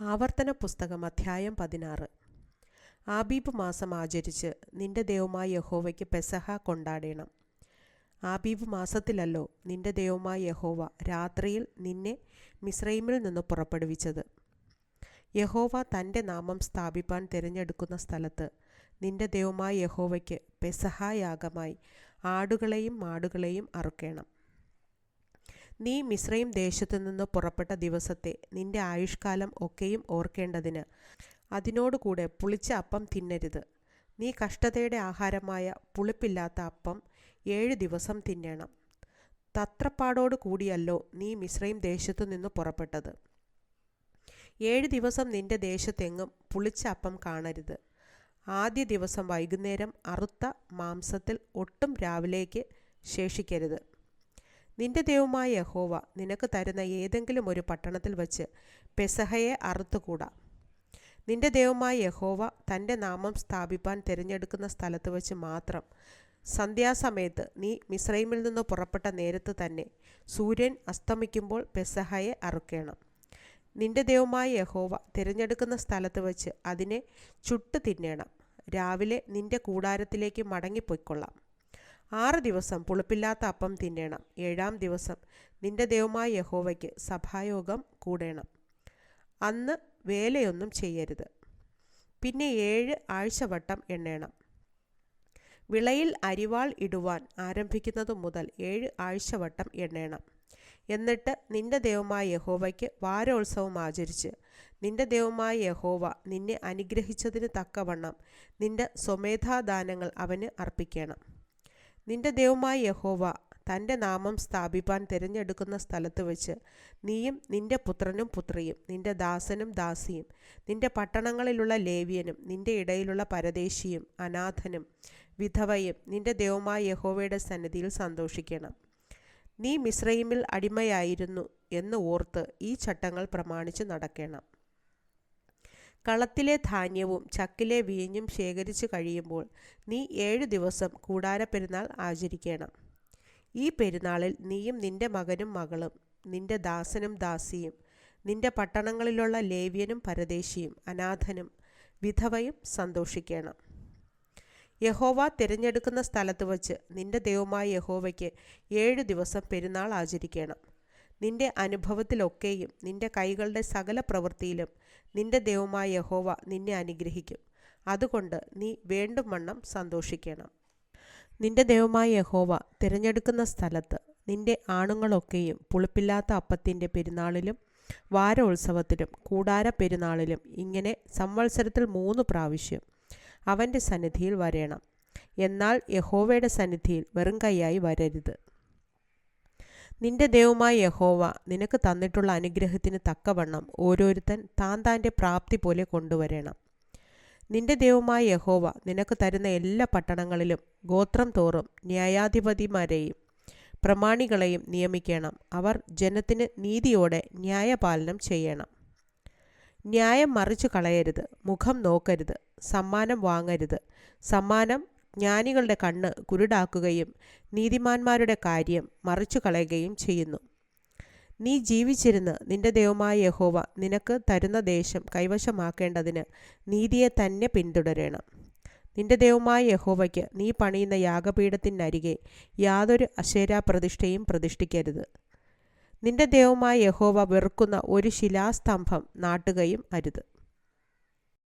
ആവർത്തന പുസ്തകം അധ്യായം പതിനാറ്. ആബീബ് മാസം ആചരിച്ച് നിന്റെ ദൈവമായ യഹോവയ്ക്ക് പെസഹ കൊണ്ടാടേണം. ആബീബ് മാസത്തിലല്ലോ നിന്റെ ദൈവമായ യഹോവ രാത്രിയിൽ നിന്നെ മിസ്രൈമിൽ നിന്ന് പുറപ്പെടുവിച്ചത്. യഹോവ തന്റെ നാമം സ്ഥാപിപ്പാൻ തിരഞ്ഞെടുക്കുന്ന സ്ഥലത്ത് നിന്റെ ദൈവമായ യഹോവയ്ക്ക് പെസഹായാഗമായി ആടുകളെയും മാടുകളെയും അറുക്കേണം. നീ മിശ്രയും ദേശത്തു നിന്ന് പുറപ്പെട്ട ദിവസത്തെ നിന്റെ ആയുഷ്കാലം ഒക്കെയും ഓർക്കേണ്ടതിന് അതിനോടുകൂടെ പുളിച്ച അപ്പം തിന്നരുത്. നീ കഷ്ടതയുടെ ആഹാരമായ പുളിപ്പില്ലാത്ത അപ്പം ഏഴ് ദിവസം തിന്നണം. തത്രപ്പാടോട് കൂടിയല്ലോ നീ മിശ്രയും ദേശത്തു നിന്ന് പുറപ്പെട്ടത്. ഏഴ് ദിവസം നിന്റെ ദേശത്തെങ്ങും പുളിച്ച അപ്പം കാണരുത്. ആദ്യ ദിവസം വൈകുന്നേരം അറുത്ത മാംസത്തിൽ ഒട്ടും രാവിലേക്ക് ശേഷിക്കരുത്. നിന്റെ ദൈവമായ യഹോവ നിനക്ക് തരുന്ന ഏതെങ്കിലും ഒരു പട്ടണത്തിൽ വച്ച് പെസഹയെ അറുത്തുകൂടാ. നിന്റെ ദൈവമായ യഹോവ തന്റെ നാമം സ്ഥാപിപ്പാൻ തിരഞ്ഞെടുക്കുന്ന സ്ഥലത്ത് വച്ച് മാത്രം. സന്ധ്യാസമയത്ത് നീ മിസ്രൈമിൽ നിന്ന് പുറപ്പെട്ട നേരത്ത് തന്നെ സൂര്യൻ അസ്തമിക്കുമ്പോൾ പെസഹയെ അറുക്കണം. നിന്റെ ദൈവമായ യഹോവ തിരഞ്ഞെടുക്കുന്ന സ്ഥലത്ത് വച്ച് അതിനെ ചുട്ടു തിന്നേണം രാവിലെ നിന്റെ കൂടാരത്തിലേക്ക് മടങ്ങിപ്പോയിക്കൊള്ളാം. ആറ് ദിവസം പുളിപ്പില്ലാത്ത അപ്പം തിന്നേണം. ഏഴാം ദിവസം നിന്റെ ദൈവമായ യഹോവയ്ക്ക് സഭായോഗം കൂടേണം. അന്ന് വേലയൊന്നും ചെയ്യരുത്. പിന്നെ ഏഴ് ആഴ്ചവട്ടം എണ്ണേണം. വിളയിൽ അരിവാൾ ഇടുവാൻ ആരംഭിക്കുന്നതു മുതൽ ഏഴ് ആഴ്ചവട്ടം എണ്ണേണം. എന്നിട്ട് നിന്റെ ദൈവമായ യഹോവയ്ക്ക് വാരോത്സവം ആചരിച്ച് നിന്റെ ദൈവമായ യഹോവ നിന്നെ അനുഗ്രഹിച്ചതിന് തക്കവണ്ണം നിന്റെ സ്വമേധാദാനങ്ങൾ അവന് അർപ്പിക്കണം. നിന്റെ ദൈവമായ യഹോവ തന്റെ നാമം സ്ഥാപിപ്പാൻ തിരഞ്ഞെടുക്കുന്ന സ്ഥലത്ത് വെച്ച് നീയും നിന്റെ പുത്രനും പുത്രിയും നിന്റെ ദാസനും ദാസിയും നിന്റെ പട്ടണങ്ങളിലുള്ള ലേവ്യനും നിന്റെ ഇടയിലുള്ള പരദേശിയും അനാഥനും വിധവയും നിന്റെ ദൈവമായ യഹോവയുടെ സന്നിധിയിൽ സന്തോഷിക്കണം. നീ മിശ്രൈമിൽ അടിമയായിരുന്നു എന്ന് ഓർത്ത് ഈ ചട്ടങ്ങൾ പ്രമാണിച്ച് നടക്കണം. കളത്തിലെ ധാന്യവും ചക്കിലെ വീഞ്ഞും ശേഖരിച്ചു കഴിയുമ്പോൾ നീ ഏഴു ദിവസം കൂടാര പെരുന്നാൾ ആചരിക്കണം. ഈ പെരുന്നാളിൽ നീയും നിന്റെ മകനും മകളും നിന്റെ ദാസനും ദാസിയും നിന്റെ പട്ടണങ്ങളിലുള്ള ലേവ്യനും പരദേശിയും അനാഥനും വിധവയും സന്തോഷിക്കണം. യഹോവ തിരഞ്ഞെടുക്കുന്ന സ്ഥലത്ത് വച്ച് നിന്റെ ദൈവമായ യഹോവയ്ക്ക് ഏഴു ദിവസം പെരുന്നാൾ ആചരിക്കണം. നിന്റെ അനുഭവത്തിലൊക്കെയും നിന്റെ കൈകളുടെ സകല പ്രവൃത്തിയിലും നിന്റെ ദൈവമായ യഹോവ നിന്നെ അനുഗ്രഹിക്കും. അതുകൊണ്ട് നീ വേണ്ടും വണ്ണം സന്തോഷിക്കണം. നിന്റെ ദൈവമായ യഹോവ തിരഞ്ഞെടുക്കുന്ന സ്ഥലത്ത് നിന്റെ ആണുങ്ങളൊക്കെയും പുളിപ്പില്ലാത്ത അപ്പത്തിന്റെ പെരുന്നാളിലും വാരോത്സവത്തിലും കൂടാര പെരുന്നാളിലും ഇങ്ങനെ സംവത്സരത്തിൽ മൂന്ന് പ്രാവശ്യം അവന്റെ സന്നിധിയിൽ വരേണം. എന്നാൽ യഹോവയുടെ സന്നിധിയിൽ വെറും കൈയായി വരരുത്. നിന്റെ ദൈവമായ യഹോവ നിനക്ക് തന്നിട്ടുള്ള അനുഗ്രഹത്തിന് തക്കവണ്ണം ഓരോരുത്തൻ താൻ താന്റെ പ്രാപ്തി പോലെ കൊണ്ടുവരണം. നിന്റെ ദൈവമായ യഹോവ നിനക്ക് തരുന്ന എല്ലാ പട്ടണങ്ങളിലും ഗോത്രം തോറും ന്യായാധിപതിമാരെയും പ്രമാണികളെയും നിയമിക്കണം. അവർ ജനത്തിന് നീതിയോടെ ന്യായപാലനം ചെയ്യണം. ന്യായം മറിച്ചു കളയരുത് മുഖം നോക്കരുത് സമ്മാനം വാങ്ങരുത് സമ്മാനം ജ്ഞാനികളുടെ കണ്ണ് കുരുടാക്കുകയും നീതിമാന്മാരുടെ കാര്യം മറിച്ചു കളയുകയും ചെയ്യുന്നു. നീ ജീവിച്ചിരുന്ന് നിന്റെ ദൈവമായ യഹോവ നിനക്ക് തരുന്ന ദേശം കൈവശമാക്കേണ്ടതിന് നീതിയെ തന്നെ പിന്തുടരണം. നിന്റെ ദൈവമായ യഹോവയ്ക്ക് നീ പണിയുന്ന യാഗപീഠത്തിനരികെ യാതൊരു അശേരാ പ്രതിഷ്ഠയും പ്രതിഷ്ഠിക്കരുത്. നിന്റെ ദൈവമായ യഹോവ വെറുക്കുന്ന ഒരു ശിലാസ്തംഭം നാട്ടുകയും അരുത്.